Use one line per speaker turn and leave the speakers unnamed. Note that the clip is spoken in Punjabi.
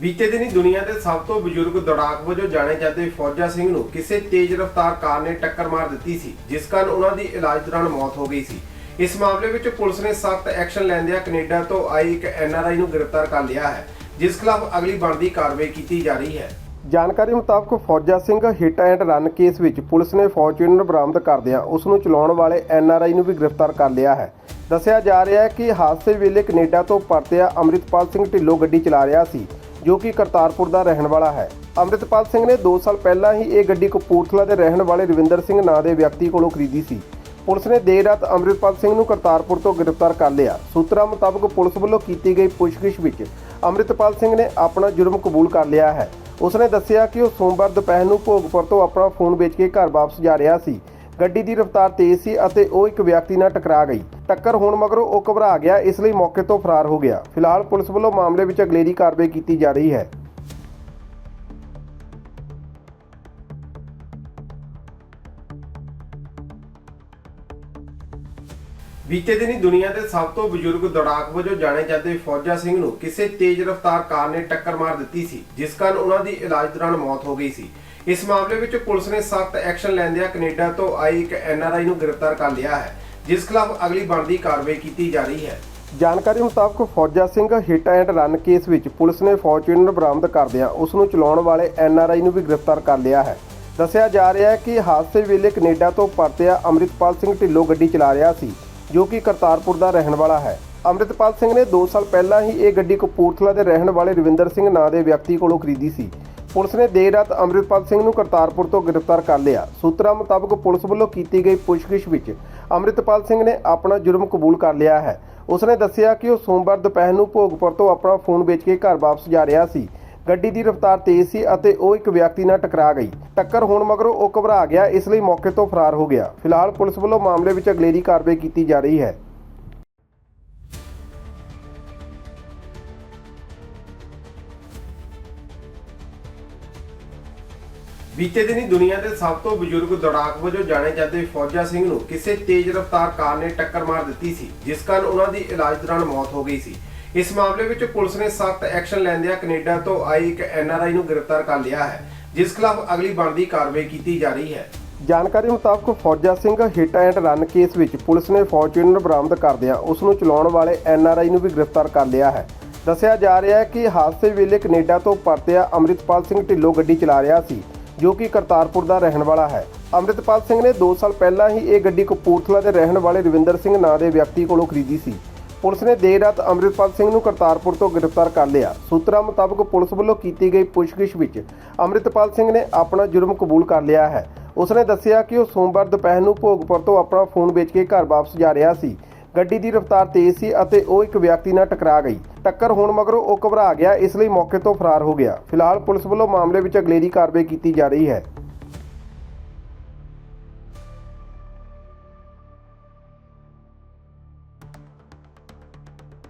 ਬੀਤੇ ਦਿਨੀ ਦੁਨੀਆ ਦੇ ਸਭ ਤੋਂ ਬਜ਼ੁਰਗ ਦੌੜਾਕ ਵਜੋਂ ਜਾਣੇ ਜਾਂਦੇ ਫੌਜਾ ਸਿੰਘ ਨੂੰ ਕਿਸੇ ਤੇਜ਼ ਰਫ਼ਤਾਰ ਕਾਰ ਨੇ ਟੱਕਰ ਮਾਰ ਦਿੱਤੀ ਸੀ, ਜਿਸ ਕਾਰਨ ਉਹਨਾਂ ਦੀ ਇਲਾਜ ਦੌਰਾਨ ਮੌਤ ਹੋ ਗਈ ਸੀ। ਇਸ ਮਾਮਲੇ ਵਿੱਚ ਪੁਲਿਸ ਨੇ ਸਖਤ ਐਕਸ਼ਨ ਲੈਂਦਿਆਂ ਕੈਨੇਡਾ ਤੋਂ ਆਈ ਇੱਕ ਐਨਆਰਆਈ ਨੂੰ ਗ੍ਰਿਫਤਾਰ ਕਰ ਲਿਆ ਹੈ, ਜਿਸ ਖਿਲਾਫ ਅਗਲੀ ਬਣਦੀ ਕਾਰਵਾਈ ਕੀਤੀ ਜਾ ਰਹੀ ਹੈ। ਜਾਣਕਾਰੀ ਮੁਤਾਬਕ Fauja Singh hit and run case ਵਿੱਚ ਪੁਲਿਸ ਨੇ ਫੋਰਚੂਨਰ ਬਰਾਮਦ ਕਰਦਿਆਂ ਉਸ ਨੂੰ ਚਲਾਉਣ ਵਾਲੇ ਐਨਆਰਆਈ ਨੂੰ ਵੀ ਗ੍ਰਿਫਤਾਰ ਕਰ ਲਿਆ ਹੈ। ਦੱਸਿਆ ਜਾ ਰਿਹਾ ਹੈ ਕਿ ਹਾਦਸੇ ਵੇਲੇ ਕੈਨੇਡਾ ਤੋਂ ਪਰਤਿਆ ਅੰਮ੍ਰਿਤਪਾਲ ਸਿੰਘ ਢਿੱਲੋਂ ਗੱਡੀ ਚਲਾ ਰਿਹਾ ਸੀ। ਜੋ ਕਿ ਕਰਤਾਰਪੁਰ ਦਾ ਰਹਿਣ ਵਾਲਾ ਹੈ। ਅੰਮ੍ਰਿਤਪਾਲ ਸਿੰਘ ਨੇ 2 ਸਾਲ ਪਹਿਲਾਂ ਹੀ ਇਹ ਗੱਡੀ ਕਪੂਰਥਲਾ ਦੇ ਰਹਿਣ ਵਾਲੇ ਰਵਿੰਦਰ ਸਿੰਘ ਨਾਂ ਦੇ ਵਿਅਕਤੀ ਕੋਲੋਂ ਖਰੀਦੀ ਸੀ। ਪੁਲਿਸ ਨੇ ਦੇਰ ਰਾਤ ਅੰਮ੍ਰਿਤਪਾਲ ਸਿੰਘ ਨੂੰ ਕਰਤਾਰਪੁਰ ਤੋਂ ਗ੍ਰਿਫਤਾਰ ਕਰ ਲਿਆ। ਸੂਤਰਾਂ ਮੁਤਾਬਕ ਪੁਲਿਸ ਵੱਲੋਂ ਕੀਤੀ ਗਈ ਪੁੱਛਗਿੱਛ ਵਿੱਚ ਅੰਮ੍ਰਿਤਪਾਲ ਸਿੰਘ ਨੇ ਆਪਣਾ ਜੁਰਮ ਕਬੂਲ ਕਰ ਲਿਆ ਹੈ। ਉਸਨੇ ਦੱਸਿਆ ਕਿ ਉਹ ਸੋਮਵਾਰ ਦੁਪਹਿਰ ਨੂੰ ਭੋਗਪੁਰ ਤੋਂ ਆਪਣਾ ਫੋਨ ਵੇਚ ਕੇ ਘਰ ਵਾਪਸ ਜਾ ਰਿਹਾ ਸੀ। ਗੱਡੀ ਦੀ ਰਫ਼ਤਾਰ ਤੇਜ਼ ਸੀ ਅਤੇ ਉਹ ਇੱਕ ਵਿਅਕਤੀ ਨਾਲ ਟਕਰਾ ਗਈ। ਟੱਕਰ ਹੋਣ ਮਗਰੋਂ ਉਹ ਘਬਰਾ ਗਿਆ, ਇਸ ਲਈ ਮੌਕੇ ਤੋਂ ਫਰਾਰ ਹੋ ਗਿਆ। ਫਿਲਹਾਲ ਪੁਲਿਸ ਵੱਲੋਂ ਮਾਮਲੇ ਵਿੱਚ ਅਗਲੇਰੀ ਕਾਰਵਾਈ ਕੀਤੀ ਜਾ ਰਹੀ ਹੈ। ਬੀਤੇ ਦਿਨੀ ਦੁਨੀਆ ਦੇ ਸਭ ਤੋਂ ਬਜ਼ੁਰਗ ਦੌੜਾਕ ਵਜੋਂ ਜਾਣੇ ਜਾਂਦੇ ਫੌਜਾ ਸਿੰਘ ਨੂੰ ਕਿਸੇ ਤੇਜ਼ ਰਫ਼ਤਾਰ ਕਾਰ ਨੇ ਟੱਕਰ ਮਾਰ ਦਿੱਤੀ ਸੀ, ਜਿਸ ਕਾਰਨ ਉਹਨਾਂ ਦੀ ਇਲਾਜ ਦੌਰਾਨ ਮੌਤ ਹੋ ਗਈ ਸੀ। ਇਸ ਮਾਮਲੇ ਵਿੱਚ ਪੁਲਿਸ ਨੇ ਸਖਤ ਐਕਸ਼ਨ ਲੈਂਦਿਆਂ ਕੈਨੇਡਾ ਤੋਂ ਆਈ ਇੱਕ ਐਨਆਰਆਈ ਨੂੰ ਗ੍ਰਿਫਤਾਰ ਕਰ ਲਿਆ ਹੈ, ਜਿਸ ਖਿਲਾਫ ਅਗਲੀ ਬਣਦੀ ਕਾਰਵਾਈ ਕੀਤੀ ਜਾ ਰਹੀ ਹੈ। ਜਾਣਕਾਰੀ ਮੁਤਾਬਕ Fauja Singh hit and run case ਵਿੱਚ ਪੁਲਿਸ ਨੇ ਫੋਰਚੂਨਰ ਬਰਾਮਦ ਕਰਦਿਆਂ ਉਸ ਨੂੰ ਚਲਾਉਣ ਵਾਲੇ ਐਨਆਰਆਈ ਨੂੰ ਵੀ ਗ੍ਰਿਫਤਾਰ ਕਰ ਲਿਆ ਹੈ। ਦੱਸਿਆ ਜਾ ਰਿਹਾ ਹੈ ਕਿ ਹਾਦਸੇ ਵੇਲੇ ਕੈਨੇਡਾ ਤੋਂ ਪਰਤਿਆ ਅੰਮ੍ਰਿਤਪਾਲ ਸਿੰਘ ਢਿੱਲੋਂ ਗੱਡੀ ਚਲਾ ਰਿਹਾ ਸੀ। ਜੋ ਕਿ ਕਰਤਾਰਪੁਰ ਦਾ ਰਹਿਣ ਵਾਲਾ ਹੈ। ਅੰਮ੍ਰਿਤਪਾਲ ਸਿੰਘ ਨੇ 2 ਸਾਲ ਪਹਿਲਾਂ ਹੀ ਇਹ ਗੱਡੀ ਕਪੂਰਥਲਾ ਦੇ ਰਹਿਣ ਵਾਲੇ ਰਵਿੰਦਰ ਸਿੰਘ ਨਾਂ ਦੇ ਵਿਅਕਤੀ ਕੋਲੋਂ ਖਰੀਦੀ ਸੀ। ਪੁਲਿਸ ਨੇ ਦੇਰ ਰਾਤ ਅੰਮ੍ਰਿਤਪਾਲ ਸਿੰਘ ਨੂੰ ਕਰਤਾਰਪੁਰ ਤੋਂ ਗ੍ਰਿਫਤਾਰ ਕਰ ਲਿਆ। ਸੂਤਰਾਂ ਮੁਤਾਬਕ ਪੁਲਿਸ ਵੱਲੋਂ ਕੀਤੀ ਗਈ ਪੁੱਛਗਿੱਛ ਵਿੱਚ ਅੰਮ੍ਰਿਤਪਾਲ ਸਿੰਘ ਨੇ ਆਪਣਾ ਜੁਰਮ ਕਬੂਲ ਕਰ ਲਿਆ ਹੈ। ਉਸਨੇ ਦੱਸਿਆ ਕਿ ਉਹ ਸੋਮਵਾਰ ਦੁਪਹਿਰ ਨੂੰ ਭੋਗਪੁਰ ਤੋਂ ਆਪਣਾ ਫੋਨ ਵੇਚ ਕੇ ਘਰ ਵਾਪਸ ਜਾ ਰਿਹਾ ਸੀ। ਗੱਡੀ ਦੀ ਰਫ਼ਤਾਰ ਤੇਜ਼ ਸੀ ਅਤੇ ਉਹ ਇੱਕ ਵਿਅਕਤੀ ਨਾਲ ਟਕਰਾ ਗਈ। ਟੱਕਰ ਹੋਣ ਮਗਰੋਂ ਉਹ ਘਬਰਾ ਗਿਆ, ਇਸ ਲਈ ਮੌਕੇ ਤੋਂ ਫਰਾਰ ਹੋ ਗਿਆ। ਫਿਲਹਾਲ ਪੁਲਿਸ ਵੱਲੋਂ ਮਾਮਲੇ ਵਿੱਚ ਅਗਲੇਰੀ ਕਾਰਵਾਈ ਕੀਤੀ ਜਾ ਰਹੀ ਹੈ। ਬੀਤੇ ਦਿਨੀ ਦੁਨੀਆ ਦੇ ਸਭ ਤੋਂ ਬਜ਼ੁਰਗ ਦੌੜਾਕ ਵਜੋਂ ਜਾਣੇ ਜਾਂਦੇ ਫੌਜਾ ਸਿੰਘ ਨੂੰ ਕਿਸੇ ਤੇਜ਼ ਰਫ਼ਤਾਰ ਕਾਰ ਨੇ ਟੱਕਰ ਮਾਰ ਦਿੱਤੀ ਸੀ, ਜਿਸ ਕਾਰਨ ਉਹਨਾਂ ਦੀ ਇਲਾਜ ਦੌਰਾਨ ਮੌਤ ਹੋ ਗਈ ਸੀ। ਇਸ ਮਾਮਲੇ ਵਿੱਚ ਪੁਲਿਸ ਨੇ ਸਖਤ ਐਕਸ਼ਨ ਲੈਂਦਿਆਂ ਕੈਨੇਡਾ ਤੋਂ ਆਈ ਇੱਕ ਐਨਆਰਆਈ ਨੂੰ ਗ੍ਰਿਫਤਾਰ ਕਰ ਲਿਆ ਹੈ, ਜਿਸ ਖਿਲਾਫ ਅਗਲੀ ਬਣਦੀ ਕਾਰਵਾਈ ਕੀਤੀ ਜਾ ਰਹੀ ਹੈ। ਜਾਣਕਾਰੀ ਮੁਤਾਬਕ Fauja Singh hit and run case ਵਿੱਚ ਪੁਲਿਸ ਨੇ ਫੋਰਚੂਨਰ ਬਰਾਮਦ ਕਰਦਿਆਂ ਉਸ ਨੂੰ ਚਲਾਉਣ ਵਾਲੇ ਐਨਆਰਆਈ ਨੂੰ ਵੀ ਗ੍ਰਿਫਤਾਰ ਕਰ ਲਿਆ ਹੈ। ਦੱਸਿਆ ਜਾ ਰਿਹਾ ਹੈ ਕਿ ਹਾਦਸੇ ਵੇਲੇ ਕੈਨੇਡਾ ਤੋਂ ਪਰਤਿਆ ਅੰਮ੍ਰਿਤਪਾਲ ਸਿੰਘ ਢਿੱਲੋਂ ਗੱਡੀ ਚਲਾ ਰਿਹਾ ਸੀ, ਜੋ ਕਿ ਕਰਤਾਰਪੁਰ ਦਾ ਰਹਿਣ ਵਾਲਾ ਹੈ। ਅੰਮ੍ਰਿਤਪਾਲ ਸਿੰਘ ਨੇ 2 ਸਾਲ ਪਹਿਲਾਂ ਹੀ ਇਹ ਗੱਡੀ ਕਪੂਰਥਲਾ ਦੇ ਰਹਿਣ ਵਾਲੇ ਰਵਿੰਦਰ ਸਿੰਘ ਨਾਂ ਦੇ ਵਿਅਕਤੀ ਕੋਲੋਂ ਖਰੀਦੀ ਸੀ। ਪੁਲਿਸ ਨੇ ਦੇਰ ਰਾਤ ਅੰਮ੍ਰਿਤਪਾਲ ਸਿੰਘ ਨੂੰ ਕਰਤਾਰਪੁਰ ਤੋਂ ਗ੍ਰਿਫਤਾਰ ਕਰ ਲਿਆ। ਸੂਤਰਾਂ ਮੁਤਾਬਕ ਪੁਲਿਸ ਵੱਲੋਂ ਕੀਤੀ ਗਈ ਪੁੱਛਗਿੱਛ ਵਿੱਚ ਅੰਮ੍ਰਿਤਪਾਲ ਸਿੰਘ ਨੇ ਆਪਣਾ ਜੁਰਮ ਕਬੂਲ ਕਰ ਲਿਆ ਹੈ। ਉਸਨੇ ਦੱਸਿਆ ਕਿ ਉਹ ਸੋਮਵਾਰ ਦੁਪਹਿਰ ਨੂੰ ਭੋਗਪੁਰ ਤੋਂ ਆਪਣਾ ਫੋਨ ਵੇਚ ਕੇ ਘਰ ਵਾਪਸ ਜਾ ਰਿਹਾ ਸੀ। ਗੱਡੀ ਦੀ ਰਫ਼ਤਾਰ ਤੇਜ਼ ਸੀ ਅਤੇ ਉਹ ਇੱਕ ਵਿਅਕਤੀ ਨਾਲ ਟਕਰਾ ਗਈ। ਟੱਕਰ ਹੋਣ ਮਗਰੋਂ ਉਹ ਘਬਰਾ ਗਿਆ, ਇਸ ਲਈ ਮੌਕੇ ਤੋਂ ਫਰਾਰ ਹੋ ਗਿਆ। ਫਿਲਹਾਲ ਪੁਲਿਸ ਵੱਲੋਂ ਮਾਮਲੇ ਵਿੱਚ ਅਗਲੇਰੀ ਕਾਰਵਾਈ ਕੀਤੀ ਜਾ ਰਹੀ ਹੈ।